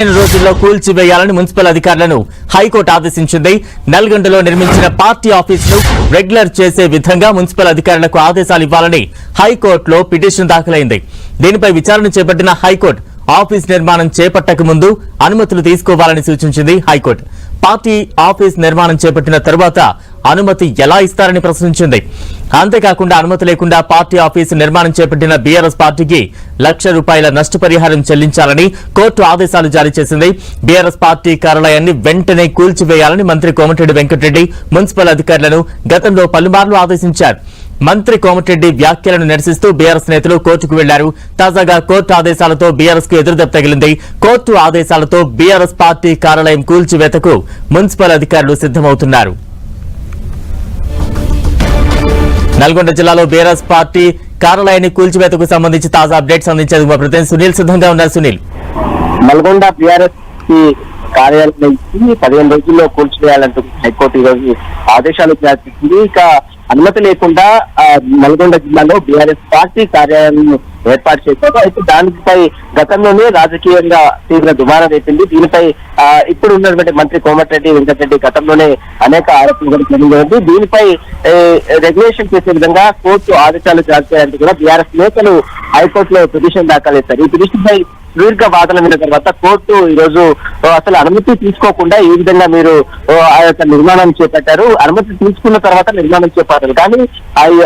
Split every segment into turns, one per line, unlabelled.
పదిహేను రోజుల్లో కూల్చివేయాలని మున్సిపల్ అధికారులను హైకోర్టు ఆదేశించింది. నల్గొండలో నిర్మించిన పార్టీ ఆఫీసును రెగ్యులర్ చేసే విధంగా మున్సిపల్ అధికారులకు ఆదేశాలు ఇవ్వాలని హైకోర్టులో పిటిషన్ దాఖలైంది. దీనిపై విచారణ చేపట్టిన హైకోర్టు ఆఫీస్ నిర్మాణం చేపట్టక ముందు అనుమతులు తీసుకోవాలని సూచించింది హైకోర్టు. పార్టీ ఆఫీస్ నిర్మాణం చేపట్టిన తర్వాత అనుమతి ఎలా ఇస్తారని ప్రశ్నించింది. అంతేకాకుండా అనుమతి లేకుండా పార్టీ ఆఫీసు నిర్మాణం చేపట్టిన బీఆర్ఎస్ పార్టీకి లక్ష రూపాయల నష్టపరిహారం చెల్లించాలని కోర్టు ఆదేశాలు జారీ చేసింది. బీఆర్ఎస్ పార్టీ కార్యాలయాన్ని వెంటనే కూల్చివేయాలని మంత్రి కోమటిరెడ్డి వెంకటరెడ్డి మున్సిపల్ అధికారులను గతంలో పలుమార్లు ఆదేశించారు. మంత్రి కోమటిరెడ్డి వ్యాఖ్యలను నిరసిస్తూ బీఆర్ఎస్ నేతలు కోర్టుకు వెళ్ళారు. తాజాగా కోర్టు ఆదేశాలతో బీఆర్ఎస్కు ఎదురుదెబ్బ తగిలింది. కోర్టు ఆదేశాలతో బీఆర్ఎస్ పార్టీ కార్యాలయం కూల్చివేతకు మున్సిపల్ అధికారులు సిద్దమవుతున్నారు నల్గొండ జిల్లాలో బీఆర్ఎస్ పార్టీ కార్యాలయాన్ని కూల్చివేతకు సంబంధించి తాజా అప్డేట్స్ అందించేందుకు మా ప్రతినిధి సునీల్. సిద్ధంగా ఉన్నారు సునీల్.
నల్గొండ బీఆర్ఎస్ కార్యాలయం నుంచి పదిహేను రోజుల్లో కూల్చివేయాలంటూ హైకోర్టు ఈ రోజు ఆదేశాలు జారీ ఇక అనుమతి లేకుండా నల్గొండ జిల్లాలో బీఆర్ఎస్ పార్టీ కార్యాలయం ఏర్పాటు చేశారు. అయితే దానిపై గతంలోనే రాజకీయంగా తీవ్ర దుమారం రేపింది. దీనిపై ఇప్పుడు ఉన్నటువంటి మంత్రి కోమటిరెడ్డి వెంకటరెడ్డి గతంలోనే అనేక ఆరోపణలు జరిగింది దీనిపై రెగ్యులేషన్ చేసే విధంగా కోర్టు ఆదేశాలు జారీ చేయాలంటే కూడా బీఆర్ఎస్ నేతలు హైకోర్టులో పిటిషన్ దాఖలు చేశారు. ఈ పిటిషన్ పై సుదీర్ఘ వాదన విన్న తర్వాత కోర్టు ఈ రోజు అసలు అనుమతి తీసుకోకుండా ఈ విధంగా మీరు ఆ యొక్క నిర్మాణం చేపట్టారు? అనుమతి తీసుకున్న తర్వాత నిర్మాణం చేపట్టారు. కానీ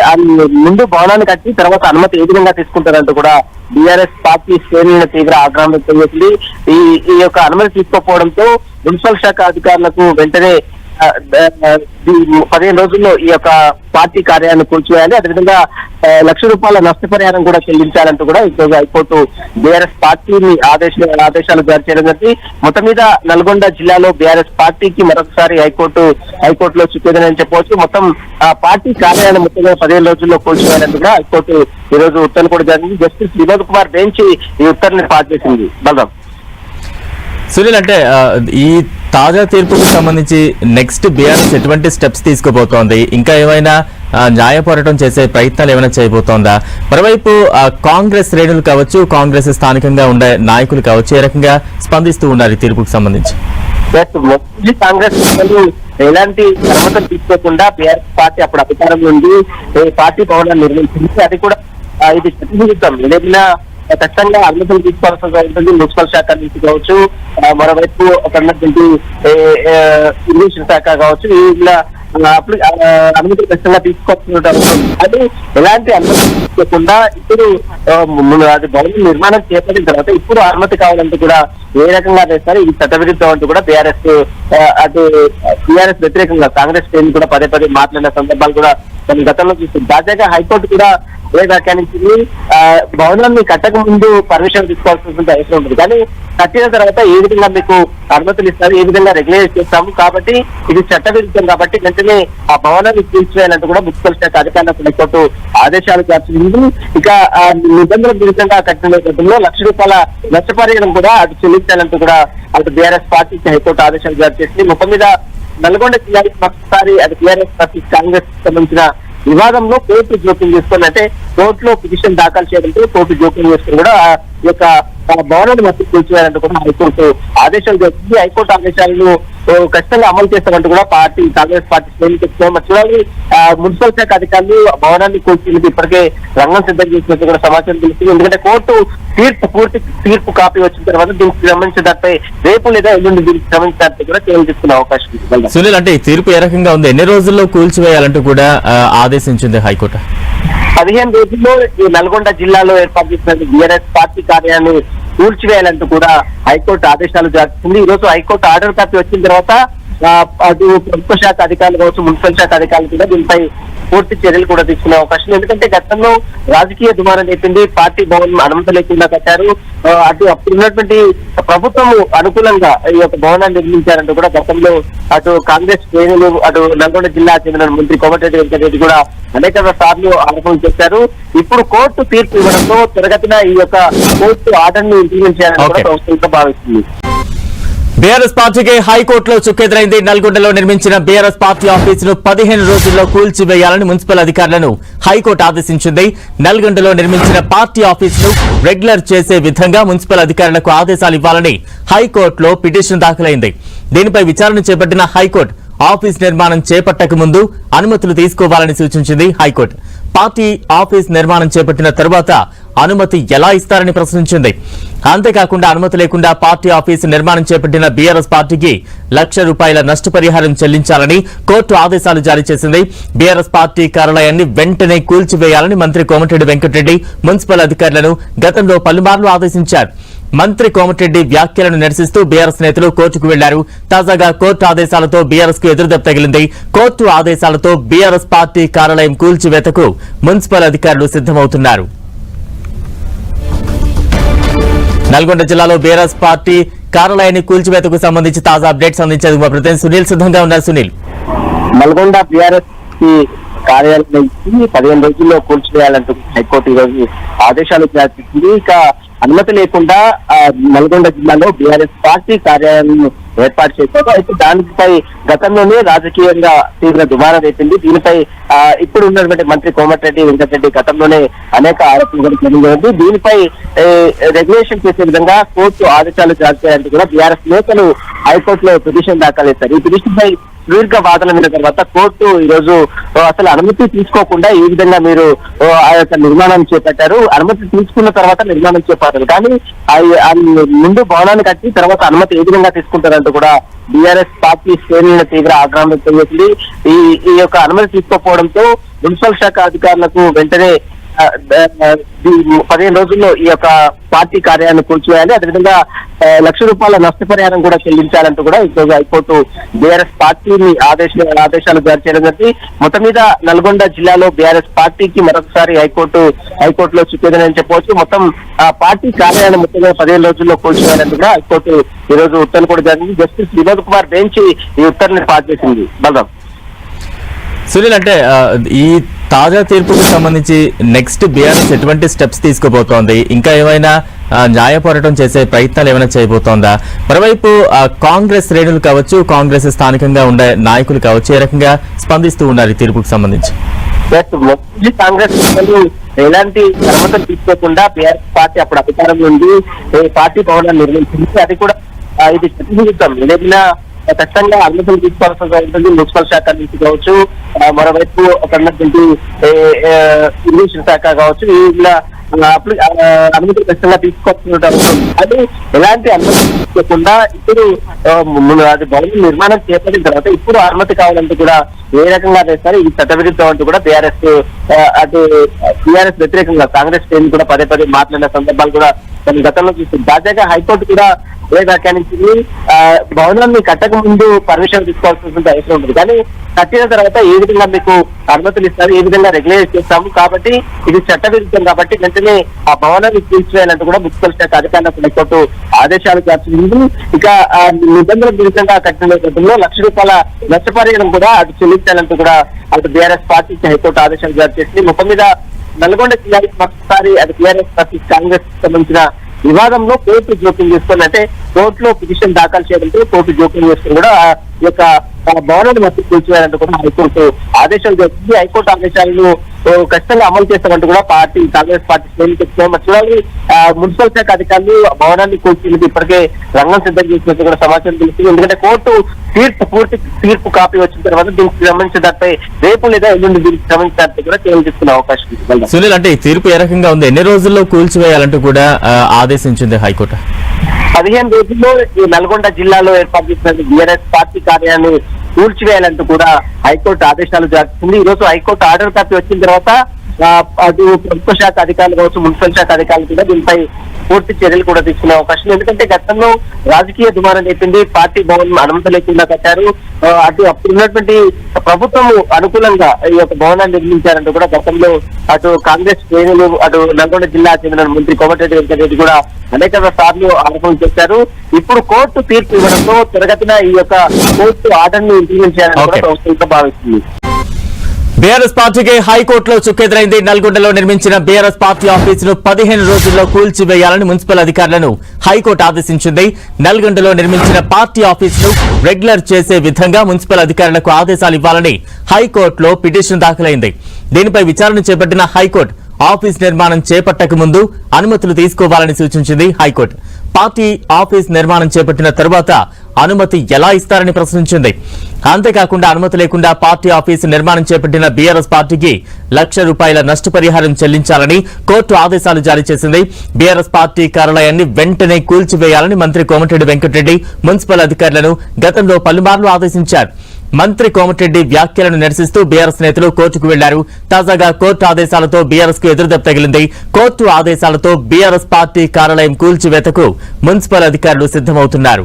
ఆ- ముందు భవనాన్ని కట్టి తర్వాత అనుమతి ఏ విధంగా తీసుకుంటారంటూ కూడా బీఆర్ఎస్ పార్టీ శ్రేణులను తీవ్ర ఆగ్రహం వ్యక్తం చేసింది. ఈ ఈ యొక్క అనుమతి తీసుకోకపోవడంతో మున్సిపల్ శాఖ అధికారులకు వెంటనే పదిహేను రోజుల్లో ఈ యొక్క పార్టీ కార్యాలయాన్ని కూల్చివేయాలి. అదేవిధంగా లక్ష రూపాయల నష్టపరిహారం కూడా చెల్లించాలంటూ కూడా ఈరోజు హైకోర్టు బీఆర్ఎస్ పార్టీని ఆదేశ ఆదేశాలు జారీ చేయడం జరిగింది. మొత్తం మీద నల్గొండ జిల్లాలో బీఆర్ఎస్ పార్టీకి మరొకసారి హైకోర్టు హైకోర్టులో చిక్కేదని చెప్పవచ్చు. మొత్తం ఆ పార్టీ కార్యాలయం మొత్తం పదిహేను రోజుల్లో కూల్చివేయాలంటూ కూడా హైకోర్టు ఈ రోజు ఉత్తర్వులు కూడా జరిగింది జస్టిస్ వినోద్ కుమార్ బెంచ్ ఈ ఉత్తర్వుని పాస్ చేసింది. బలరాం.
సునీల్ అంటే ఈ తాజా తీర్పుకు సంబంధించి నెక్స్ట్ బీఆర్ఎస్ ఎటువంటి స్టెప్స్ తీసుకోబోతోంది ఇంకా ఏమైనా న్యాయ పోరాటం చేసే ప్రయత్నాలు ఏమైనా చేయబోతోందా? మరోవైపు కాంగ్రెస్ శ్రేణులు కావచ్చు కాంగ్రెస్ స్థానికంగా ఉండే నాయకులు కావచ్చు ఏ రకంగా స్పందిస్తూ ఉన్నారు ఈ తీర్పుకు సంబంధించి?
కాంగ్రెస్ ఎలాంటి అనుమతులు తీసుకోకుండా బీఆర్ఎస్ పార్టీ అప్పుడు అధికారంలో ఉంది. పార్టీ భవనాన్ని నిర్మించింది అది కూడా ఇది చట్టవిరుద్ధం ఏదైనా ఖచ్చితంగా అనుమతులు తీసుకోవాల్సి ఉంటుంది. మున్సిపల్ శాఖ నుంచి కావచ్చు మరోవైపు అక్కడ ఉన్నటువంటి ఇరిగేషన్ శాఖ కావచ్చు ఇలా అప్పుడు అనుమతులు ఖచ్చితంగా తీసుకోవాల్సిన అది ఎలాంటి అనుమతి తీసుకోకుండా ఇప్పుడు అది భవనం నిర్మాణం చేపట్టిన తర్వాత ఇప్పుడు అనుమతి కావాలంటే కూడా ఏ రకంగా చేస్తారు ఇది చట్టవిరుద్ధం అంటూ కూడా బీఆర్ఎస్ అటు బీఆర్ఎస్ వ్యతిరేకంగా కాంగ్రెస్ శ్రేణులు కూడా పదే పదే మాట్లాడిన సందర్భాలు కూడా మనం గతంలో చూస్తుంది. తాజాగా హైకోర్టు కూడా ఏ వ్యాఖ్యానించింది ఆ, భవనాన్ని కట్టక ముందు పర్మిషన్ తీసుకోవాల్సిన అవసరం ఉంటుంది కానీ కట్టిన తర్వాత ఏ విధంగా మీకు అనుమతులు ఇస్తారు ఏ విధంగా రెగ్యులేట్ చేస్తాము కాబట్టి ఇది చట్టవిరుద్ధం కాబట్టి వెంటనే ఆ భవనాన్ని తీర్చివేయాలంటూ కూడా మున్సిపల్ శాఖ అధికారులకు హైకోర్టు ఆదేశాలు చేర్చింది ఇక నిబంధనల విరుద్ధంగా కట్టిన నేపథ్యంలో లక్ష రూపాయల నష్టపరిహారం కూడా అటు చెల్లించాలంటూ కూడా అటు బీఆర్ఎస్ పార్టీకి హైకోర్టు ఆదేశాలు జారీ చేసింది. మొత్తం మీద నల్గొండ జిల్లాకి మరొకసారి అది టీఆర్ఎస్ పార్టీ కాంగ్రెస్ సంబంధించిన వివాదంలో కోర్టు జోక్యం చేసుకుని అంటే కోర్టులో పిటిషన్ దాఖలు చేయడంతో కోర్టు జోక్యం చేసుకుని కూడా ఈ యొక్క భవనాన్ని మట్టి కూల్చివేయాలంటూ కూడా హైకోర్టు ఆదేశాలు జరిగింది హైకోర్టు ఆదేశాలను ఖచ్చితంగా అమలు చేస్తామంటూ కూడా పార్టీ కాంగ్రెస్ పార్టీ శ్రేణులు చెప్తున్నాం మరి చూడాలి మున్సిపల్ శాఖ అధికారులు భవనాన్ని కూల్చేందుకు ఇప్పటికే రంగం సిద్ధం చేసినట్టు కూడా సమాచారం తెలిసింది ఎందుకంటే కోర్టు తీర్పు పూర్తి తీర్పు కాపీ వచ్చిన తర్వాత దీనికి సంబంధించిన దానిపై రేపు లేదా ఎల్లుండి దీనికి సంబంధించిన దానిపై కూడా చర్యలు తీసుకునే అవకాశం ఉంది.
సునీల్ అంటే ఈ తీర్పు ఏ రకంగా ఉంది? ఎన్ని రోజుల్లో కూల్చివేయాలంటూ కూడా ఆదేశించింది హైకోర్టు?
పదిహేను రోజుల్లో ఈ నల్గొండ జిల్లాలో ఏర్పాటు చేసిన బీఆర్ఎస్ పార్టీ కార్యాలయాన్ని కూల్చివేయాలంటూ కూడా హైకోర్టు ఆదేశాలు జారీ ఈ రోజు హైకోర్టు ఆర్డర్ కాపీ వచ్చిన తర్వాత ప్రభుత్వ శాఖ అధికారులు కావచ్చు మున్సిపల్ శాఖ అధికారులు కూడా దీనిపై పూర్తి చర్యలు కూడా తీసుకునే అవకాశం. ఎందుకంటే గతంలో రాజకీయ దుమారం చెప్పింది పార్టీ భవన్ అనుమతి లేకుండా కట్టారు అటు అప్పుడు ఉన్నటువంటి ప్రభుత్వం అనుకూలంగా ఈ యొక్క భవనాన్ని నిర్మించారంటూ కూడా గతంలో అటు కాంగ్రెస్ శ్రేణులు అటు నల్గొండ జిల్లా చెందిన మంత్రి కోమటిరెడ్డి వెంకటరెడ్డి కూడా అనేక సార్లు ఆరోపణలు చేశారు ఇప్పుడు కోర్టు తీర్పు ఇవ్వడంతో త్వరగతిన ఈ యొక్క కోర్టు ఆర్డర్ని ఇంప్లిమెంట్ చేయాలని కూడా
Okay.
ప్రభుత్వం ఇంకా భావిస్తుంది
బీఆర్ఎస్ పార్టీకి హైకోర్టులో చుక్కెదురైంది. నల్గొండలో నిర్మించిన బీఆర్ఎస్ పార్టీ ఆఫీసును పదిహేను రోజుల్లో కూల్చివేయాలని మున్సిపల్ అధికారులను హైకోర్టు ఆదేశించింది. నల్గొండలో నిర్మించిన పార్టీ ఆఫీసును రెగ్యులర్ చేసే విధంగా మున్సిపల్ అధికారులకు ఆదేశాలు ఇవ్వాలని హైకోర్టులో పిటిషన్ దాఖలైంది. దీనిపై విచారణ చేపట్టిన హైకోర్టు ఆఫీస్ నిర్మాణం చేపట్టక ముందు అనుమతులు తీసుకోవాలని సూచించింది హైకోర్టు. పార్టీ ఆఫీస్ నిర్మాణం చేపట్టిన తరువాత అనుమతి ఎలా ఇస్తారని ప్రశ్నించింది. అంతేకాకుండా అనుమతి లేకుండా పార్టీ ఆఫీసు నిర్మాణం చేపట్టిన బీఆర్ఎస్ పార్టీకి లక్ష రూపాయల నష్టపరిహారం చెల్లించాలని కోర్టు ఆదేశాలు జారీ చేసింది. బీఆర్ఎస్ పార్టీ కార్యాలయాన్ని వెంటనే కూల్చివేయాలని మంత్రి కోమటిరెడ్డి వెంకటరెడ్డి మున్సిపల్ అధికారులను గతంలో పలుమార్లు ఆదేశించారు. మంత్రి కోమటిరెడ్డి వ్యాఖ్యలను నిరసిస్తూ బీఆర్ఎస్ నేతలు కోర్టుకు వెళ్ళారు. తాజాగా కోర్టు ఆదేశాలతో బీఆర్ఎస్కు ఎదురుదెబ్బ తగిలింది. కోర్టు ఆదేశాలతో బీఆర్ఎస్ పార్టీ కార్యాలయం కూల్చివేతకు మున్సిపల్ అధికారులు సిద్దమవుతున్నారు నల్గొండ జిల్లాలో బీఆర్ఎస్ పార్టీ కార్యాలయాన్ని కూల్చివేతకు సంబంధించి తాజా అప్డేట్స్ అందించేందుకు మా ప్రతినిధి సునీల్. సిద్ధంగా ఉన్నారు సునీల్.
నల్గొండ బీఆర్ఎస్ కార్యాలయం నుంచి పదిహేను రోజుల్లో కూల్చివేయాలంటూ హైకోర్టు ఈ రోజు ఆదేశాలు జారీ ఇక అనుమతి లేకుండా నల్గొండ జిల్లాలో బీఆర్ఎస్ పార్టీ కార్యాలయం ఏర్పాటు చేశారు అయితే దానిపై గతంలోనే రాజకీయంగా తీవ్ర దుమారం రేపింది. దీనిపై ఆ, ఇప్పుడు ఉన్నటువంటి మంత్రి కోమటిరెడ్డి వెంకటరెడ్డి గతంలోనే అనేక ఆరోపణలు జరిగింది దీనిపై రెగ్యులేషన్ చేసే విధంగా కోర్టు ఆదేశాలు జారీ చేయాలంటూ కూడా బీఆర్ఎస్ నేతలు హైకోర్టులో పిటిషన్ దాఖలు చేశారు. ఈ పిటిషన్ పై దీర్ఘ వాదన విన్న తర్వాత కోర్టు ఈ రోజు అసలు అనుమతి తీసుకోకుండా ఈ విధంగా మీరు ఆ యొక్క నిర్మాణం చేపట్టారు. అనుమతి తీసుకున్న తర్వాత నిర్మాణం చేపట్టారు. కానీ ముందు భవనాన్ని కట్టి తర్వాత అనుమతి ఏ విధంగా తీసుకుంటారంటూ కూడా బీఆర్ఎస్ పార్టీ శ్రేణులను తీవ్ర ఆగ్రహం వ్యక్తం చేసింది. ఈ ఈ యొక్క అనుమతి తీసుకోకపోవడంతో మున్సిపల్ శాఖ అధికారులకు వెంటనే పదిహేను రోజుల్లో ఈ యొక్క పార్టీ కార్యాలయాన్ని కూల్చివేయాలి. అదేవిధంగా లక్ష రూపాయల నష్టపరిహారం కూడా చెల్లించాలంటూ కూడా ఈరోజు హైకోర్టు బీఆర్ఎస్ పార్టీని ఆదేశ ఆదేశాలు జారీ చేయడం జరిగింది. మొత్తం మీద నల్గొండ జిల్లాలో బీఆర్ఎస్ పార్టీకి మరొకసారి హైకోర్టు హైకోర్టులో చుట్టేదని చెప్పవచ్చు. మొత్తం ఆ పార్టీ కార్యాలయం మొత్తం పదిహేను రోజుల్లో కూల్చివేయాలని కూడా హైకోర్టు ఈ రోజు ఉత్తర్వులు కూడా జరిగింది జస్టిస్ వినోద్ కుమార్ బెంచ్ ఈ ఉత్తర్వుని పాస్ చేసింది. బలరాం.
సునీల్ అంటే ఈ తాజా తీర్పుకు సంబంధించి నెక్స్ట్ బీఆర్ఎస్ ఎటువంటి స్టెప్స్ తీసుకోబోతోంది? ఇంకా ఏమైనా న్యాయ పోరాటం చేసే ప్రయత్నాలు ఏమైనా చేయబోతోందా? మరోవైపు కాంగ్రెస్ శ్రేణులు కావచ్చు కాంగ్రెస్ స్థానికంగా ఉండే నాయకులు కావచ్చు ఏ రకంగా స్పందిస్తూ ఉన్నారు ఈ తీర్పుకు సంబంధించి?
కాంగ్రెస్ ఎలాంటి అనుమతులు తీసుకోకుండా బీఆర్ఎస్ పార్టీ అప్పుడు అధికారం నుండి పార్టీ భవనాన్ని నిర్మించింది అది కూడా ఇది ఏదైనా ఖచ్చితంగా అనుమతులు తీసుకోవాల్సి ఉంటుంది. మున్సిపల్ శాఖ నుంచి కావచ్చు మరోవైపు అక్కడ ఉన్నటువంటి ఇరిగేషన్ శాఖ కావచ్చు ఇలా అనుమతులు ఖచ్చితంగా తీసుకోవాల్సిన అది ఎలాంటి అనుమతి తీసుకోకుండా ఇప్పుడు అది భవనం నిర్మాణం చేపట్టిన తర్వాత ఇప్పుడు అనుమతి కావాలంటే కూడా ఏ రకంగా చేస్తారు ఇది చట్టవిరుద్ధం అంటూ కూడా బీఆర్ఎస్ అటు టీఆర్ఎస్ వ్యతిరేకంగా కాంగ్రెస్ శ్రేణి కూడా పదే పదే మాట్లాడిన సందర్భాలు కూడా కొన్ని గతంలో చూస్తుంది తాజాగా హైకోర్టు కూడా ఏ వ్యాఖ్యానించింది ఆ, భవనాన్ని కట్టక ముందు పర్మిషన్ తీసుకోవాల్సిన అవసరం ఉంటుంది కానీ కట్టిన తర్వాత ఏ విధంగా మీకు అనుమతులు ఇస్తారు ఏ విధంగా రెగ్యులేట్ చేస్తాము కాబట్టి ఇది చట్ట విరుద్ధం కాబట్టి వెంటనే ఆ భవనాన్ని తీర్చివేయాలంటూ కూడా మున్సిపల్ శాఖ అధికారులకు హైకోర్టు ఆదేశాలు చేస్తుంది ఇక ఆ నిబంధనల విరుద్ధంగా కట్టిన నేపథ్యంలో లక్ష రూపాయల నష్టపరిహారం కూడా అది చెల్లించాలంటూ కూడా అటు బీఆర్ఎస్ పార్టీకి హైకోర్టు ఆదేశాలు జారీ చేసింది. మొత్తం మీద నల్గొండ జిల్లాకి మరొకసారి అది టీఆర్ఎస్ పార్టీ కాంగ్రెస్ సంబంధించిన వివాదంలో కోర్టు జోక్యం చేసుకుని కోర్టులో పిటిషన్ దాఖలు చేయడంతో కోర్టు జోక్యం చేసుకుని కూడా ఆ యొక్క భవనాన్ని మట్టి కూల్చివేయాలంటూ కూడా హైకోర్టు ఆదేశాలు చేసింది హైకోర్టు ఆదేశాలను ఖచ్చితంగా అమలు చేస్తామంటూ కూడా పార్టీ కాంగ్రెస్ పార్టీ శ్రేణులు చెప్తున్నాం చూడాలి మున్సిపల్ శాఖ అధికారులు భవనాన్ని కూల్చేందుకు ఇప్పటికే రంగం సిద్ధం చేసినట్టు కూడా సమాచారం తెలిసింది ఎందుకంటే కోర్టు తీర్పు పూర్తి తీర్పు కాపీ వచ్చిన తర్వాత దీనికి సంబంధించిన దానిపై రేపు లేదా ఎల్లుండి దీనికి సంబంధించిన దానిపై కూడా చర్యలు తీసుకునే అవకాశం ఉంది.
సునీల్ అంటే ఈ తీర్పు ఏ రకంగా ఉంది? ఎన్ని రోజుల్లో కూల్చివేయాలంటూ కూడా ఆదేశించింది హైకోర్టు?
పదిహేను రోజుల్లో ఈ నల్గొండ జిల్లాలో ఏర్పాటు చేసిన బీఆర్ఎస్ పార్టీ కార్యాలయాన్ని కూల్చివేయాలంటూ కూడా హైకోర్టు ఆదేశాలు జరుగుతుంది ఈ రోజు హైకోర్టు ఆర్డర్ కాపీ వచ్చిన తర్వాత అటు ప్రభుత్వ శాఖ అధికారులు కావచ్చు మున్సిపల్ శాఖ అధికారులు కూడా దీనిపై పూర్తి చర్యలు కూడా తీసుకునే అవకాశం. ఎందుకంటే గతంలో రాజకీయ దుమారం చెప్పింది పార్టీ భవన్ అనుమతి లేకుండా కట్టారు అటు అప్పుడు ఉన్నటువంటి ప్రభుత్వం అనుకూలంగా ఈ యొక్క భవనాన్ని నిర్మించారంటూ కూడా గతంలో అటు కాంగ్రెస్ శ్రేణులు అటు నల్గొండ జిల్లా చెందిన మంత్రి కోమటిరెడ్డి వెంకటరెడ్డి కూడా అనేక సార్లు ఆరోపణలు చేశారు ఇప్పుడు కోర్టు తీర్పు ఇవ్వడంతో త్వరగతిన ఈ యొక్క కోర్టు ఆర్డర్ని ఇంప్లిమెంట్ చేయాలని కూడా
Okay.
ప్రభుత్వం భావిస్తుంది
బీఆర్ఎస్ పార్టీకి హైకోర్టులో చుక్కెదురైంది. నల్గొండలో నిర్మించిన బీఆర్ఎస్ పార్టీ ఆఫీసును పదిహేను రోజుల్లో కూల్చివేయాలని మున్సిపల్ అధికారులను హైకోర్టు ఆదేశించింది. నల్గొండలో నిర్మించిన పార్టీ ఆఫీసును రెగ్యులర్ చేసే విధంగా మున్సిపల్ అధికారులకు ఆదేశాలు ఇవ్వాలని హైకోర్టులో పిటిషన్ దాఖలైంది. దీనిపై విచారణ చేపట్టిన హైకోర్టు ఆఫీస్ నిర్మాణం చేపట్టక ముందు అనుమతులు తీసుకోవాలని సూచించింది హైకోర్టు. పార్టీ ఆఫీస్ నిర్మాణం చేపట్టిన తరువాత అనుమతి ఎలా ఇస్తారని ప్రశ్నించింది. అంతేకాకుండా అనుమతి లేకుండా పార్టీ ఆఫీసు నిర్మాణం చేపట్టిన బీఆర్ఎస్ పార్టీకి లక్ష రూపాయల నష్టపరిహారం చెల్లించాలని కోర్టు ఆదేశాలు జారీ చేసింది. బీఆర్ఎస్ పార్టీ కార్యాలయాన్ని వెంటనే కూల్చివేయాలని మంత్రి కోమటిరెడ్డి వెంకటరెడ్డి మున్సిపల్ అధికారులను గతంలో పలుమార్లు ఆదేశించారు. మంత్రి కోమటిరెడ్డి వ్యాఖ్యలను నిరసిస్తూ బీఆర్ఎస్ నేతలు కోర్టుకు వెళ్ళారు. తాజాగా కోర్టు ఆదేశాలతో బీఆర్ఎస్కు ఎదురుదెబ్బ తగిలింది. కోర్టు ఆదేశాలతో బీఆర్ఎస్ పార్టీ కార్యాలయం కూల్చివేతకు మున్సిపల్ అధికారులు సిద్దమవుతున్నారు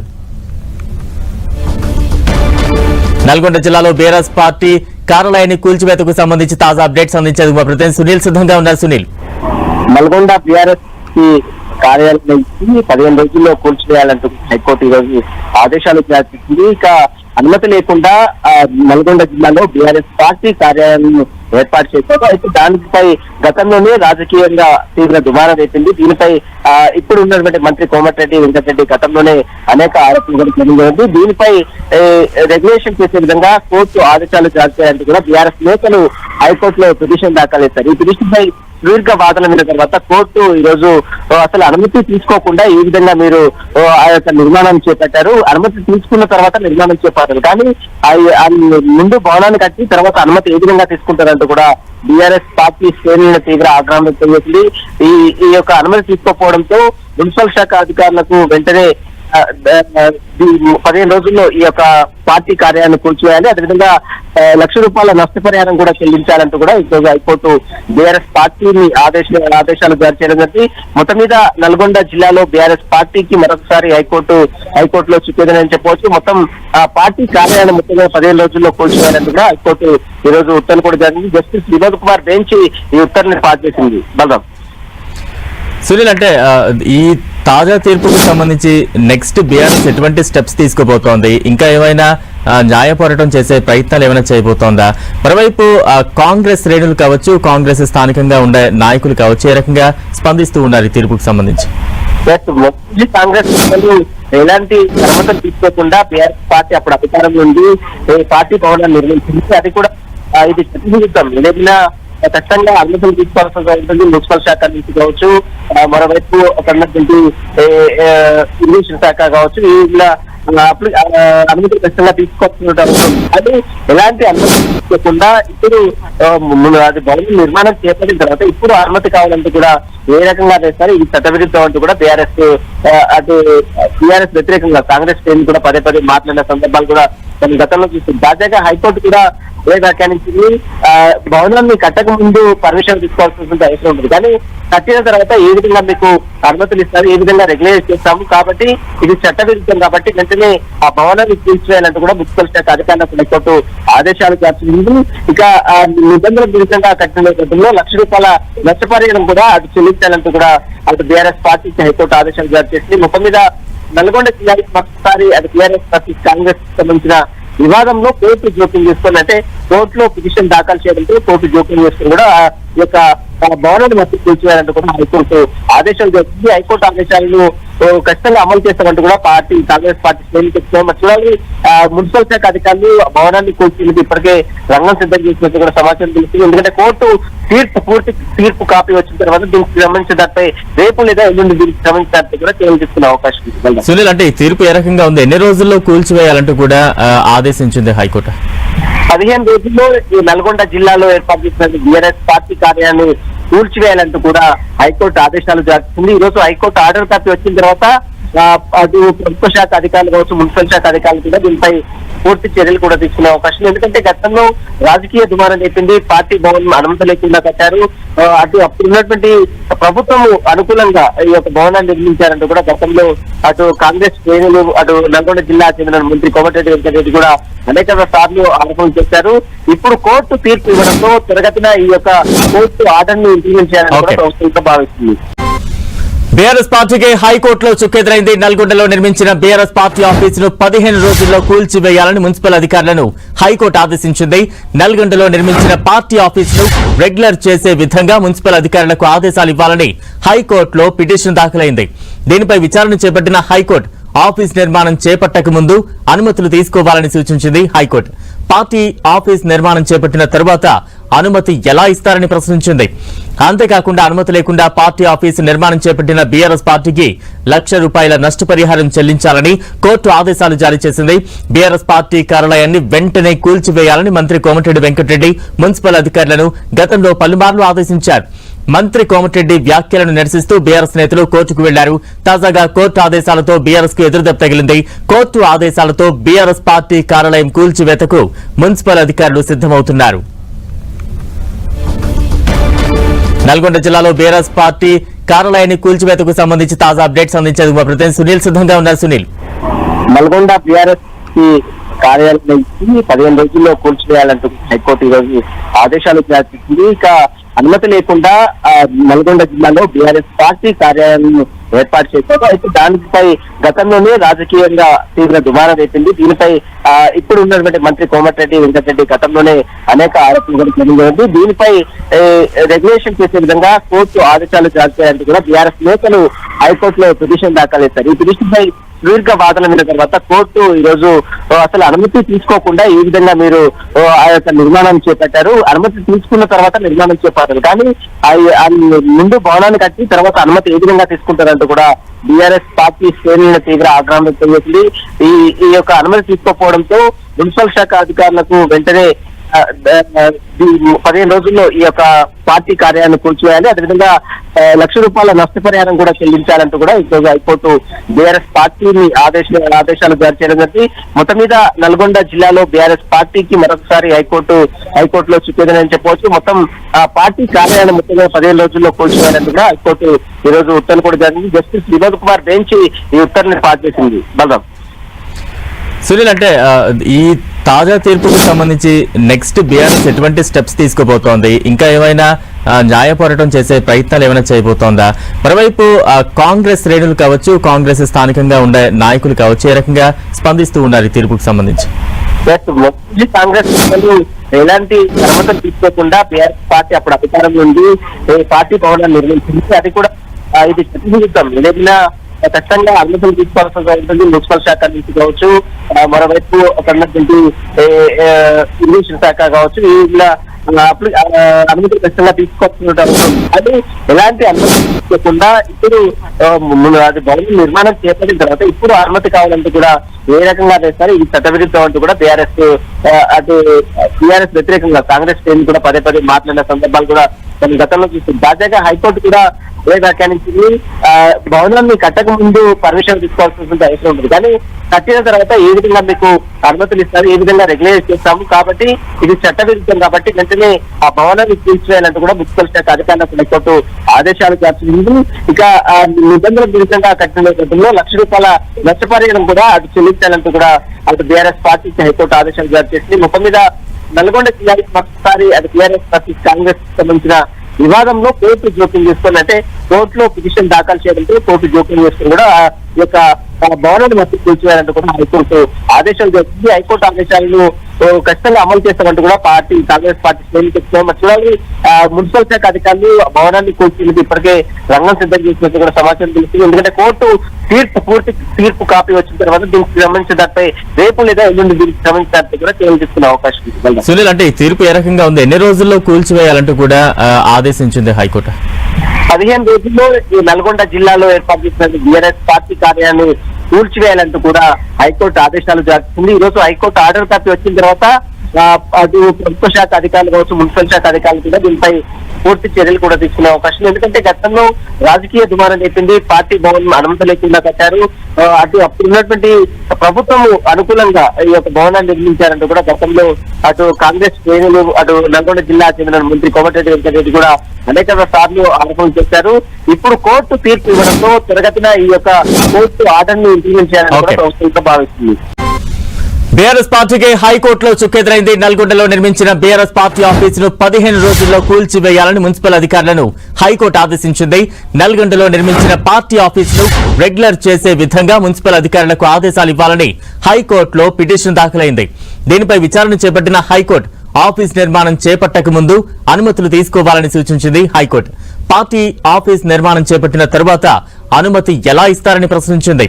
నల్గొండ జిల్లాలో బీఆర్ఎస్ పార్టీ కార్యాలయాన్ని కూల్చివేతకు సంబంధించి తాజా అప్డేట్స్ అందించేందుకు మా ప్రతినిధి సునీల్. సిద్ధంగా ఉన్నారు సునీల్.
నల్గొండ బీఆర్ఎస్ కార్యాలయం పదిహేను రోజుల్లో కూల్చివేయాలంటూ హైకోర్టు ఈ రోజు ఆదేశాలు జారీ ఇక అనుమతి లేకుండా నల్గొండ జిల్లాలో బీఆర్ఎస్ పార్టీ కార్యాలయం ఏర్పాటు చేశారు అయితే దానిపై గతంలోనే రాజకీయంగా తీవ్ర దుమారం రేపింది. దీనిపై ఆ, ఇప్పుడు ఉన్నటువంటి మంత్రి కోమటిరెడ్డి వెంకటరెడ్డి గతంలోనే అనేక ఆరోపణలు కూడా జరిగింది. దీనిపై రెగ్యులేషన్ చేసే విధంగా కోర్టు ఆదేశాలు జారీ చేయాలంటూ కూడా బీఆర్ఎస్ నేతలు హైకోర్టులో పిటిషన్ దాఖలు చేశారు. ఈ పిటిషన్ పై దీర్ఘ వాదన విన్న తర్వాత కోర్టు ఈ రోజు అసలు అనుమతి తీసుకోకుండా ఈ విధంగా మీరు ఆ యొక్క నిర్మాణం చేపట్టారు. అనుమతి తీసుకున్న తర్వాత నిర్మాణం చేపట్టారు. కానీ ఆ- ముందు భవనాన్ని కట్టి తర్వాత అనుమతి ఏ విధంగా తీసుకుంటారంటూ కూడా బీఆర్ఎస్ పార్టీ శ్రేణులను తీవ్ర ఆగ్రహం వ్యక్తం చేసింది. ఈ ఈ యొక్క అనుమతి తీసుకోకపోవడంతో మున్సిపల్ శాఖ అధికారులకు వెంటనే పదిహేను రోజుల్లో ఈ యొక్క పార్టీ కార్యాలయాన్ని కూల్చివేయాలి. అదేవిధంగా లక్ష రూపాయల నష్టపరిహారం కూడా చెల్లించాలంటూ కూడా ఈరోజు హైకోర్టు బీఆర్ఎస్ పార్టీని ఆదేశ ఆదేశాలు జారీ చేయడం జరిగింది. మొత్తం మీద నల్గొండ జిల్లాలో బీఆర్ఎస్ పార్టీకి మరొకసారి హైకోర్టు హైకోర్టులో చిక్కేదని చెప్పవచ్చు. మొత్తం ఆ పార్టీ కార్యాలయం మొత్తం పదిహేను రోజుల్లో కూల్చివేయాలంటూ కూడా హైకోర్టు ఈ రోజు ఉత్తర్వులు కూడా జరిగింది జస్టిస్ వినోద్ కుమార్ బెంచ్ ఈ ఉత్తర్వుని పాస్ చేసింది. బలరాం.
సునీల్ అంటే ఈ తాజా తీర్పుకు సంబంధించి నెక్స్ట్ బీఆర్ఎస్ ఎటువంటి స్టెప్స్ తీసుకోబోతోంది ఇంకా ఏమైనా న్యాయ పోరాటం చేసే ప్రయత్నాలు ఏమైనా చేయబోతోందా? మరోవైపు కాంగ్రెస్ శ్రేణులు కావచ్చు కాంగ్రెస్ స్థానికంగా ఉండే నాయకులు కావచ్చు ఏ రకంగా స్పందిస్తూ ఉన్నారు ఈ తీర్పుకు సంబంధించి?
కాంగ్రెస్ ఎలాంటి క్రమతం తీసుకోకుండా బీఆర్ఎస్ పార్టీ అప్పుడు అధికారంలో ఉంది. పార్టీ భవనాన్ని నిర్మించింది అది కూడా ఇది ఏదైనా ఖచ్చితంగా అనుమతులు తీసుకోవాల్సి ఉంటుంది. మున్సిపల్ శాఖ నుంచి కావచ్చు మరోవైపు అక్కడ ఉన్నటువంటి ఇరిగేషన్ శాఖ కావచ్చు ఇలా ఖచ్చితంగా తీసుకోవాల్సిన అది ఎలాంటి అనుమతి తీసుకోకుండా ఇప్పుడు అది భవనం నిర్మాణం చేపట్టిన తర్వాత ఇప్పుడు అనుమతి కావాలంటే కూడా ఏ రకంగా చేస్తారు ఇది చట్టవిరుద్ధం అంటూ కూడా బీఆర్ఎస్ అటు టీఆర్ఎస్ వ్యతిరేకంగా కాంగ్రెస్ శ్రేణి కూడా పదే పదే మాట్లాడిన సందర్భాలు కూడా మనం గతంలో చూస్తుంది తాజాగా హైకోర్టు కూడా ఏ వ్యాఖ్యానించింది ఆ, భవనాన్ని కట్టక ముందు పర్మిషన్ తీసుకోవాల్సిన అవసరం ఉంటుంది. కానీ కట్టిన తర్వాత ఏ విధంగా మీకు అనుమతులు ఇస్తారు ఏ విధంగా రెగ్యులేట్ చేస్తాము కాబట్టి ఇది చట్ట విరుద్ధం కాబట్టి వెంటనే ఆ భవనాన్ని తీర్చివేయాలంటూ కూడా మున్సిపల్ శాఖ అధికారులకు హైకోర్టు ఆదేశాలు చేర్చింది ఇక నిబంధనల విరుద్ధంగా కట్టిన నేపథ్యంలో లక్ష రూపాయల నష్టపరిహారం కూడా అది చెల్లించాలంటూ కూడా అటు బీఆర్ఎస్ పార్టీకి హైకోర్టు ఆదేశాలు జారీ చేసింది. మొత్తం మీద నల్గొండ జిల్లాకి మరొకసారి అది టీఆర్ఎస్ పార్టీ కాంగ్రెస్ సంబంధించిన వివాదంలో కోర్టు జోక్యం చేసుకుని అంటే కోర్టులో పిటిషన్ దాఖలు చేయడంతో కోర్టు జోక్యం చేసుకుని కూడా ఈ యొక్క భవనాన్ని మట్టి కూల్చివేయాలంటూ కూడా హైకోర్టు ఆదేశాలు జరిగింది హైకోర్టు ఆదేశాలను ఖచ్చితంగా అమలు చేస్తామంటూ కూడా పార్టీ కాంగ్రెస్ పార్టీ శ్రేణులు చెప్తున్నాం చూడాలి. మున్సిపల్ శాఖ అధికారులు భవనాన్ని కూల్చేందుకు ఇప్పటికే రంగం సిద్ధం చేసినట్టు కూడా సమాచారం తెలుస్తుంది. ఎందుకంటే కోర్టు తీర్పు పూర్తి తీర్పు కాపీ వచ్చిన తర్వాత దీనికి సంబంధించిన దానిపై రేపు లేదా ఎల్లుండి దీనికి సంబంధించిన దానిపై కూడా చర్యలు తీసుకునే అవకాశం ఉంది.
సునీల్ అంటే ఈ తీర్పు ఏ రకంగా ఉంది? ఎన్ని రోజుల్లో కూల్చివేయాలంటూ కూడా ఆదేశించింది హైకోర్టు?
పదిహేను రోజుల్లో ఈ నల్గొండ జిల్లాలో ఏర్పాటు చేసిన బీఆర్ఎస్ పార్టీ కార్యాలయాన్ని కూల్చివేయాలంటూ కూడా హైకోర్టు ఆదేశాలు జారీ ఈ రోజు హైకోర్టు ఆర్డర్ కాపీ వచ్చిన తర్వాత అటు ప్రభుత్వ శాఖ అధికారులు కావచ్చు మున్సిపల్ శాఖ అధికారులు కూడా దీనిపై పూర్తి చర్యలు కూడా తీసుకునే అవకాశం. ఎందుకంటే గతంలో రాజకీయ దుమారం చెప్పింది పార్టీ భవన్ అనుమతి లేకుండా కట్టారు అటు అప్పుడు ఉన్నటువంటి ప్రభుత్వం అనుకూలంగా ఈ యొక్క భవనాన్ని నిర్మించారంటూ కూడా గతంలో అటు కాంగ్రెస్ శ్రేణులు అటు నల్గొండ జిల్లా చెందిన మంత్రి కోమటిరెడ్డి వెంకటరెడ్డి కూడా అనేక సార్లు ఆరోపణలు చేశారు ఇప్పుడు కోర్టు తీర్పు ఇవ్వడంతో త్వరగతిన ఈ యొక్క కోర్టు ఆర్డర్ని ఇంప్లిమెంట్ చేయాలని కూడా
Okay.
ప్రభుత్వం భావిస్తుంది
బీఆర్ఎస్ పార్టీకి హైకోర్టులో చుక్కెదురైంది. నల్గొండలో నిర్మించిన బీఆర్ఎస్ పార్టీ ఆఫీసును పదిహేను రోజుల్లో కూల్చివేయాలని మున్సిపల్ అధికారులను హైకోర్టు ఆదేశించింది. నల్గొండలో నిర్మించిన పార్టీ ఆఫీసును రెగ్యులర్ చేసే విధంగా మున్సిపల్ అధికారులకు ఆదేశాలు ఇవ్వాలని హైకోర్టులో పిటిషన్ దాఖలైంది. దీనిపై విచారణ చేపట్టిన హైకోర్టు ఆఫీస్ నిర్మాణం చేపట్టక ముందు అనుమతులు తీసుకోవాలని సూచించింది హైకోర్టు. పార్టీ ఆఫీస్ నిర్మాణం చేపట్టిన తరువాత అనుమతి ఎలా ఇస్తారని ప్రశ్నించింది. అంతేకాకుండా అనుమతి లేకుండా పార్టీ ఆఫీసు నిర్మాణం చేపట్టిన బీఆర్ఎస్ పార్టీకి లక్ష రూపాయల నష్టపరిహారం చెల్లించాలని కోర్టు ఆదేశాలు జారీ చేసింది. బీఆర్ఎస్ పార్టీ కార్యాలయాన్ని వెంటనే కూల్చివేయాలని మంత్రి కోమటిరెడ్డి వెంకటరెడ్డి మున్సిపల్ అధికారులను గతంలో పలుమార్లు ఆదేశించారు. మంత్రి కోమటిరెడ్డి వ్యాఖ్యలను నిరసిస్తూ బీఆర్ఎస్ నేతలు కోర్టుకు వెళ్ళారు. తాజాగా కోర్టు ఆదేశాలతో బీఆర్ఎస్కు ఎదురుదెబ్బ తగిలింది. కోర్టు ఆదేశాలతో బీఆర్ఎస్ పార్టీ కార్యాలయం కూల్చివేతకు మున్సిపల్ అధికారులు సిద్దమవుతున్నారు నల్గొండ జిల్లాలో బీఆర్ఎస్ పార్టీ కార్యాలయాన్ని కూల్చివేతకు సంబంధించి తాజా అప్డేట్స్ అందించేందుకు మా ప్రతినిధి సునీల్. సిద్ధంగా ఉన్నారు సునీల్.
నల్గొండ బీఆర్ఎస్ కార్యాలయం పదిహేను రోజుల్లో కూల్చివేయాలంటూ హైకోర్టు ఈ రోజు ఆదేశాలు జారీ ఇక అనుమతి లేకుండా ఆ, నల్గొండ జిల్లాలో బీఆర్ఎస్ పార్టీ కార్యాలయం ఏర్పాటు చేశారు అయితే దానిపై గతంలోనే రాజకీయంగా తీవ్ర దుమారం రేపింది. దీనిపై ఆ, ఇప్పుడు ఉన్నటువంటి మంత్రి కోమటిరెడ్డి వెంకటరెడ్డి గతంలోనే అనేక ఆరోపణలు కూడా జరిగింది దీనిపై రెగ్యులేషన్ చేసే విధంగా కోర్టు ఆదేశాలు జారీ చేయాలంటే కూడా బీఆర్ఎస్ నేతలు హైకోర్టులో పిటిషన్ దాఖలు చేశారు. ఈ పిటిషన్ పై సుదీర్ఘ వాదన విన్న తర్వాత కోర్టు ఈ రోజు అసలు అనుమతి తీసుకోకుండా ఈ విధంగా మీరు ఆ యొక్క నిర్మాణం చేపట్టారు. అనుమతి తీసుకున్న తర్వాత నిర్మాణం చేపట్టారు. కానీ ఆ- ముందు భవనాన్ని కట్టి తర్వాత అనుమతి ఏ విధంగా తీసుకుంటారంటూ కూడా బీఆర్ఎస్ పార్టీ శ్రేణులను తీవ్ర ఆగ్రహం వ్యక్తం చేసింది. ఈ ఈ యొక్క అనుమతి తీసుకోకపోవడంతో మున్సిపల్ శాఖ అధికారులకు వెంటనే పదిహేను రోజుల్లో ఈ యొక్క పార్టీ కార్యాలయాన్ని కూల్చివేయాలి. అదేవిధంగా లక్ష రూపాయల నష్టపరిహారం కూడా చెల్లించాలంటూ కూడా ఈరోజు హైకోర్టు బీఆర్ఎస్ పార్టీని ఆదేశ ఆదేశాలు జారీ చేయడం జరిగింది. మొత్తం మీద నల్గొండ జిల్లాలో బీఆర్ఎస్ పార్టీకి మరొకసారి హైకోర్టు హైకోర్టులో చుట్టేదని చెప్పవచ్చు. మొత్తం ఆ పార్టీ కార్యాలయం మొత్తం పదిహేను రోజుల్లో కూల్చివేయాలని కూడా హైకోర్టు ఈ రోజు ఉత్తర్వులు కూడా జరిగింది జస్టిస్ వినోద్ కుమార్ బెంచ్ ఈ ఉత్తర్వుని పాస్ చేసింది. బలం
సునీల్ అంటే ఈ తాజా తీర్పుకు సంబంధించి నెక్స్ట్ బీఆర్ఎస్ ఎటువంటి స్టెప్స్ తీసుకోబోతోంది ఇంకా ఏమైనా న్యాయ పోరాటం చేసే ప్రయత్నాలు ఏమైనా చేయబోతోందా? మరోవైపు కాంగ్రెస్ శ్రేణులు కావచ్చు కాంగ్రెస్ స్థానికంగా ఉండే నాయకులు కావచ్చు ఏ రకంగా స్పందిస్తూ ఉన్నారు ఈ తీర్పుకు సంబంధించి?
కాంగ్రెస్ ఎలాంటి అనుమతులు తీసుకోకుండా బీఆర్ఎస్ పార్టీ అప్పుడు అధికారంలో ఉంది. పార్టీ భవనాన్ని నిర్మించింది అది కూడా ఇది ఏదైనా ఖచ్చితంగా అనుమతులు తీసుకోవాల్సి ఉంటుంది. మున్సిపల్ శాఖ నుంచి కావచ్చు మరోవైపు అక్కడ ఉన్నటువంటి ఇరిగేషన్ శాఖ కావచ్చు ఇలా అనుమతులు ఖచ్చితంగా తీసుకోవాల్సిన అది ఎలాంటి అనుమతి తీసుకోకుండా ఇప్పుడు అది భవనం నిర్మాణం చేపట్టిన తర్వాత ఇప్పుడు అనుమతి కావాలంటే కూడా ఏ రకంగా చేస్తారు ఇది చట్టవిరుద్ధం అంటూ కూడా బీఆర్ఎస్ అటు టీఆర్ఎస్ వ్యతిరేకంగా కాంగ్రెస్ శ్రేణి కూడా పదే పదే మాట్లాడిన సందర్భాలు కూడా మనం గతంలో చూస్తుంది తాజాగా హైకోర్టు కూడా ఏ వ్యాఖ్యానించింది భవనాన్ని కట్టక ముందు పర్మిషన్ తీసుకోవాల్సిన అవసరం ఉంటుంది. కానీ కట్టిన తర్వాత ఏ విధంగా మీకు అనుమతులు ఇస్తారు ఏ విధంగా రెగ్యులేట్ చేస్తాము కాబట్టి ఇది చట్ట విరుద్ధం కాబట్టి వెంటనే ఆ భవనాన్ని తీర్చివేయాలంటూ కూడా మున్సిపల్ శాఖ అధికారులకు హైకోర్టు ఆదేశాలు జారీ ఇక నిబంధనల విరుద్ధంగా కట్టిన నేపథ్యంలో లక్ష రూపాయల నష్టపరిహారం కూడా అది చెల్లించాలంటూ కూడా అటు బీఆర్ఎస్ పార్టీకి హైకోర్టు ఆదేశాలు జారీ చేసింది. మొత్తం మీద నల్గొండ టీఆర్ఎస్ మరొకసారి అది టీఆర్ఎస్ పార్టీ కాంగ్రెస్ సంబంధించిన వివాదంలో కోర్టు జోక్యం చేసుకుని అంటే కోర్టులో పిటిషన్ దాఖలు చేయడంతో కోర్టు జోక్యం చేసుకుని కూడా యొక్క భవనాన్ని మట్టి కూల్చివేయాలంటూ కూడా హైకోర్టు ఆదేశాలు చేసింది హైకోర్టు ఆదేశాలను ఖచ్చితంగా అమలు చేస్తామంటూ కూడా పార్టీ కాంగ్రెస్ పార్టీ శ్రేణులు చెప్తున్నాం మరి చూడాలి మున్సిపల్ శాఖ అధికారులు భవనాన్ని కూల్చేందుకు ఇప్పటికే రంగం సిద్ధం చేసినట్టు కూడా సమాచారం తెలుస్తుంది. ఎందుకంటే కోర్టు తీర్పు పూర్తి తీర్పు కాపీ వచ్చిన తర్వాత దీనికి సంబంధించిన దానిపై రేపు లేదా ఎల్లుండి దీనికి సంబంధించిన దానిపై కూడా చర్యలు తీసుకునే అవకాశం ఉంది.
సునీల్ అంటే ఈ తీర్పు ఏ రకంగా ఉంది? ఎన్ని రోజుల్లో కూల్చివేయాలంటూ కూడా ఆదేశించింది హైకోర్టు?
పదిహేను రోజుల్లో ఈ నల్గొండ జిల్లాలో ఏర్పాటు చేసిన బీఆర్ఎస్ పార్టీ కార్యాలయాన్ని కూల్చివేయాలంటూ కూడా హైకోర్టు ఆదేశాలు జారీ ఈ రోజు హైకోర్టు ఆర్డర్ కాపీ వచ్చిన తర్వాత అటు ప్రభుత్వ శాఖ అధికారులు కావచ్చు మున్సిపల్ శాఖ అధికారులు కూడా దీనిపై పూర్తి చర్యలు కూడా తీసుకునే అవకాశం. ఎందుకంటే గతంలో రాజకీయ దుమారం చెప్పింది పార్టీ భవన్ అనుమతి లేకుండా కట్టారు అటు అప్పుడు ఉన్నటువంటి ప్రభుత్వం అనుకూలంగా ఈ యొక్క భవనాన్ని నిర్మించారంటూ కూడా గతంలో అటు కాంగ్రెస్ శ్రేణులు అటు నల్గొండ జిల్లా చెందిన మంత్రి కోమటిరెడ్డి వెంకటరెడ్డి కూడా అనేక సార్లు ఆరోపణలు చేశారు ఇప్పుడు కోర్టు తీర్పు ఇవ్వడంతో త్వరగతిన ఈ యొక్క కోర్టు ఆర్డర్ని ఇంప్లిమెంట్ చేయాలని కూడా
Okay.
ప్రభుత్వం భావిస్తుంది
బీఆర్ఎస్ పార్టీకి హైకోర్టులో చుక్కెదురైంది. నల్గొండలో నిర్మించిన బీఆర్ఎస్ పార్టీ ఆఫీసును పదిహేను రోజుల్లో కూల్చివేయాలని మున్సిపల్ అధికారులను హైకోర్టు ఆదేశించింది. నల్గొండలో నిర్మించిన పార్టీ ఆఫీసును రెగ్యులర్ చేసే విధంగా మున్సిపల్ అధికారులకు ఆదేశాలు ఇవ్వాలని హైకోర్టులో పిటిషన్ దాఖలైంది. దీనిపై విచారణ చేపట్టిన హైకోర్టు ఆఫీస్ నిర్మాణం చేపట్టక ముందు అనుమతులు తీసుకోవాలని సూచించింది హైకోర్టు. పార్టీ ఆఫీస్ నిర్మాణం చేపట్టిన తరువాత అనుమతి ఎలా ఇస్తారని ప్రశ్నించింది.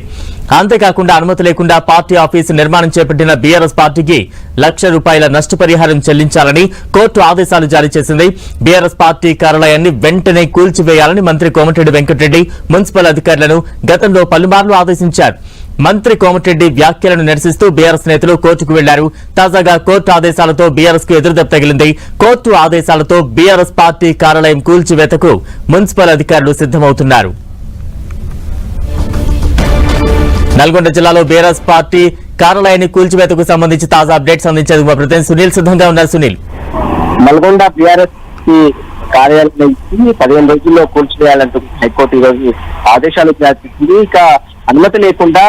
అంతేకాకుండా అనుమతి లేకుండా పార్టీ ఆఫీసు నిర్మాణం చేపట్టిన బీఆర్ఎస్ పార్టీకి లక్ష రూపాయల నష్టపరిహారం చెల్లించాలని కోర్టు ఆదేశాలు జారీ చేసింది. బీఆర్ఎస్ పార్టీ కార్యాలయాన్ని వెంటనే కూల్చివేయాలని మంత్రి కోమటిరెడ్డి వెంకటరెడ్డి మున్సిపల్ అధికారులను గతంలో పలుమార్లు ఆదేశించారు. మంత్రి కోమటిరెడ్డి వ్యాఖ్యలను నిరసిస్తూ బీఆర్ఎస్ నేతలు కోర్టుకు వెళ్ళారు. తాజాగా కోర్టు ఆదేశాలతో బీఆర్ఎస్కు ఎదురుదెబ్బ తగిలింది. కోర్టు ఆదేశాలతో బీఆర్ఎస్ పార్టీ కార్యాలయం కూల్చివేతకు మున్సిపల్ అధికారులు సిద్దమవుతున్నారు నల్గొండ జిల్లాలో బీఆర్ఎస్ పార్టీ కార్యాలయాన్ని కూల్చివేతకు సంబంధించి తాజా అప్డేట్స్ అందించేందుకు మా ప్రతినిధి సునీల్. సిద్ధంగా ఉన్నారు సునీల్.
నల్గొండ బీఆర్ఎస్ కార్యాలయం పదిహేను రోజుల్లో కూల్చివేయాలంటూ హైకోర్టు ఈ రోజు ఆదేశాలు జారీ ఇక అనుమతి లేకుండా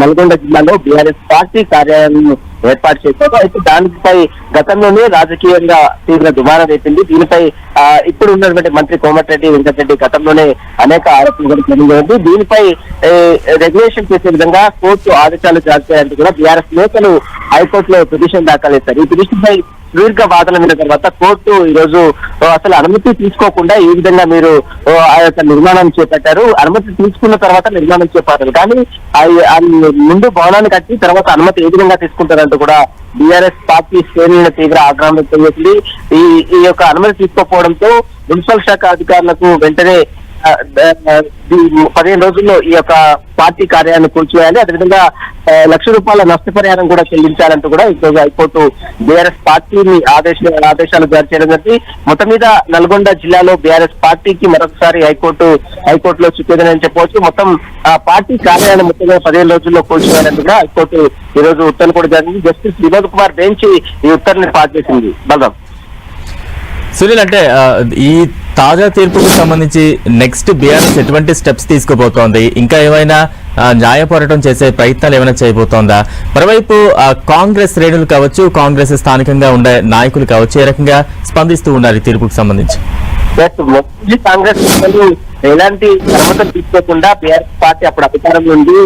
నల్గొండ జిల్లాలో బీఆర్ఎస్ పార్టీ కార్యాలయం ఏర్పాటు చేశారు. అయితే దానిపై గతంలోనే రాజకీయంగా తీవ్ర దుమారం రేపింది. దీనిపై ఇప్పుడు ఉన్నటువంటి మంత్రి కోమటిరెడ్డి వెంకటరెడ్డి గతంలోనే అనేక ఆరోపణలు కూడా జరిగింది దీనిపై రెగ్యులేషన్ చేసే విధంగా కోర్టు ఆదేశాలు జారీ చేయాలంటే కూడా బీఆర్ఎస్ నేతలు హైకోర్టులో పిటిషన్ దాఖలు చేశారు ఈ పిటిషన్పై సుదీర్ఘ వాదన విన్న తర్వాత కోర్టు ఈ రోజు అసలు అనుమతి తీసుకోకుండా ఈ విధంగా మీరు ఆ యొక్క నిర్మాణం చేపట్టారు. అనుమతి తీసుకున్న తర్వాత నిర్మాణం చేపట్టారు. కానీ ఆ- ముందు భవనాన్ని కట్టి తర్వాత అనుమతి ఏ విధంగా అంటూ కూడా బీఆర్ఎస్ పార్టీ శ్రేణులను తీవ్ర ఆగ్రహం వ్యక్తం చేసింది. ఈ ఈ యొక్క అనుమతి తీసుకోకపోవడంతో మున్సిపల్ శాఖ అధికారులకు వెంటనే పదిహేను రోజుల్లో ఈ యొక్క పార్టీ కార్యాలయాన్ని కూల్చివేయాలి. అదేవిధంగా లక్ష రూపాయల నష్టపరిహారం కూడా చెల్లించాలంటూ కూడా ఈ హైకోర్టు బీఆర్ఎస్ పార్టీని ఆదేశ ఆదేశాలు జారీ చేయడం జరిగింది. మొత్తం మీద నల్గొండ జిల్లాలో బీఆర్ఎస్ పార్టీకి మరొకసారి హైకోర్టు హైకోర్టులో చుట్టేదని చెప్పవచ్చు. మొత్తం ఆ పార్టీ కార్యాలయం మొత్తం పదిహేను రోజుల్లో కూల్చివేయాలని కూడా హైకోర్టు ఈ రోజు ఉత్తర్వులు కూడా జరిగింది జస్టిస్ వినోద్ కుమార్ బెంచ్ ఈ ఉత్తర్వుని పాస్ చేసింది. బలరాం
సునీల్ అంటే ఈ తాజా తీర్పుకు సంబంధించి నెక్స్ట్ బీఆర్ఎస్ ఎటువంటి స్టెప్స్ తీసుకోబోతోంది? ఇంకా ఏమైనా న్యాయ పోరాటం చేసే ప్రయత్నాలు ఏమైనా చేయబోతోందా? మరోవైపు కాంగ్రెస్ శ్రేణులు కావచ్చు కాంగ్రెస్ స్థానికంగా ఉండే నాయకులు కావచ్చు ఏ రకంగా స్పందిస్తూ ఉన్నారు ఈ తీర్పుకు సంబంధించి?
కాంగ్రెస్ ఎలాంటి అనుమతులు తీసుకోకుండా బీఆర్ఎస్ పార్టీ అప్పుడు అధికారంలో ఉంది.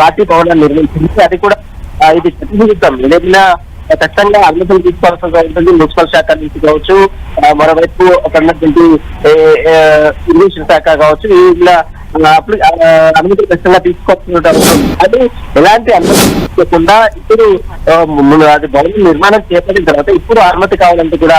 పార్టీ భవనాన్ని నిర్మించింది అది కూడా ఇది చట్టవిరుద్ధం ఏదైనా ఖచ్చితంగా అనుమతులు తీసుకోవాల్సి ఉంటుంది. మున్సిపల్ శాఖ నుంచి కావచ్చు మరోవైపు అక్కడ ఉన్నటువంటి ఇరిగేషన్ శాఖ కావచ్చు ఇలా అనుమతులు ఖచ్చితంగా తీసుకోవాల్సిన అది ఎలాంటి అనుమతి తీసుకోకుండా ఇప్పుడు అది భవనం నిర్మాణం చేపట్టిన తర్వాత ఇప్పుడు అనుమతి కావాలంటే కూడా